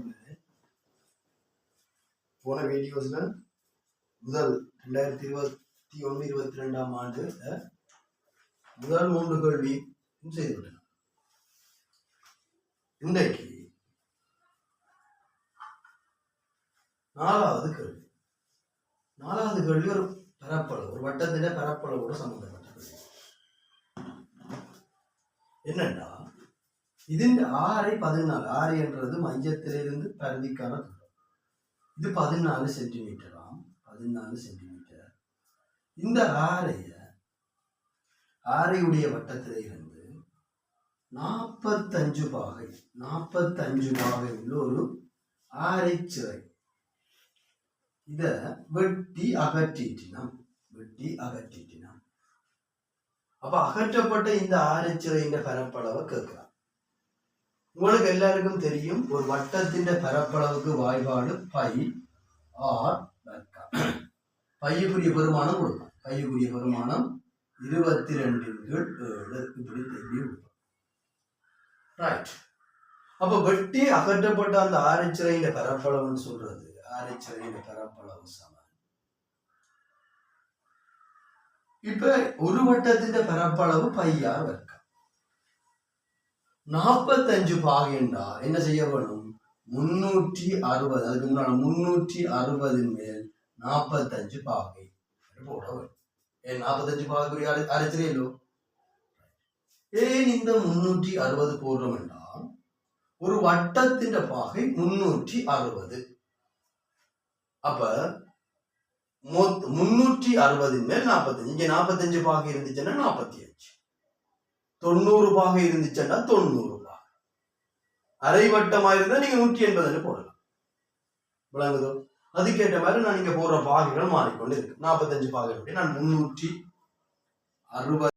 வழக்கம் போன வீடியோஸ்ல முதல் ரெண்டாயிரத்தி இருபத்தி ஒன்று இருபத்தி ரெண்டாம் ஆண்டு முதல் மூன்று கல்வி செய்துவிட்டன இன்றைக்கு நாலாவது கேள்வி நாலாவது கேள்வி ஒரு பரப்பளவு ஒரு வட்டத்தில பரப்பளவோடு சம்பந்தப்பட்ட கேள்வி என்னன்னா இதுண்டு ஆறை பதினாலு ஆறு என்றது மையத்திலிருந்து பருதிக்கான தூரம். இது பதினாலு சென்டிமீட்டராம் பதினாலு சென்டிமீட்டர் இந்த ஆறைய ஆறையுடைய வட்டத்தில் இருந்து நாற்பத்தஞ்சு பாகை நாற்பத்தஞ்சு பாகை உள்ள ஒரு ஆரை சிறை. இத வெட்டி அகற்றிட்டினம் வெட்டி அகற்றிட்டினம் அப்ப அகற்றப்பட்ட இந்த ஆரை சிறையின் பரப்பளவை கேட்கலாம். உங்களுக்கு எல்லாருக்கும் தெரியும் ஒரு வட்டத்தின் பரப்பளவுக்கு வாய்பாடு பை ஆர் வர்க்கம். பையுக்குரிய பெருமானம் கொடுக்கும். பையுக்குரிய பெருமானம் இருபத்தி ரெண்டின் கீழ் ஏழு. இப்படி தெரிஞ்சு கொடுக்கும் ரைட் அப்போ வெட்டி அகற்றப்பட்ட அந்த ஆரைச்சிறையின் பரப்பளவுன்னு சொல்றது. ஆரைச்சிறையின் பரப்பளவு சமம் இப்ப ஒரு வட்டத்தின் பரப்பளவு பையா வர்க்கம். நாற்பத்தஞ்சு பாகைண்டா. என்ன செய்ய வேணும் முன்னூற்றி அறுபது அதுக்கு முன்னாடி முன்னூற்றி அறுபதின் மேல் நாற்பத்தஞ்சு பாகை. போட வேண்டும். ஏன் நாற்பத்தஞ்சு பாகைக்குரிய அரை அரைச்சிரையല്ലോ ஏன் இந்த முன்னூற்றி அறுபது போடுறோம் என்றால் ஒரு வட்டத்தின் பாகை முன்னூற்றி அறுபது. அப்ப முன்னூற்றி அறுபதின் மேல் நாற்பத்தஞ்சு. இங்க நாற்பத்தஞ்சு பாகை இருந்துச்சுன்னா நாற்பத்தி அஞ்சு. தொண்ணூறு பாகை இருந்துச்சுன்னா தொண்ணூறு ரூபாய் அரை வட்டமா இருந்தா நீங்க நூற்றி எண்பதுன்னு போடலாம். விளங்குதோ? அதுக்கேற்ற மாதிரி நான் இங்க போடுற பாகைகள் மாறிக்கொண்டு இருக்கு. நாற்பத்தஞ்சு பாகை நான் முன்னூற்றி அறுபது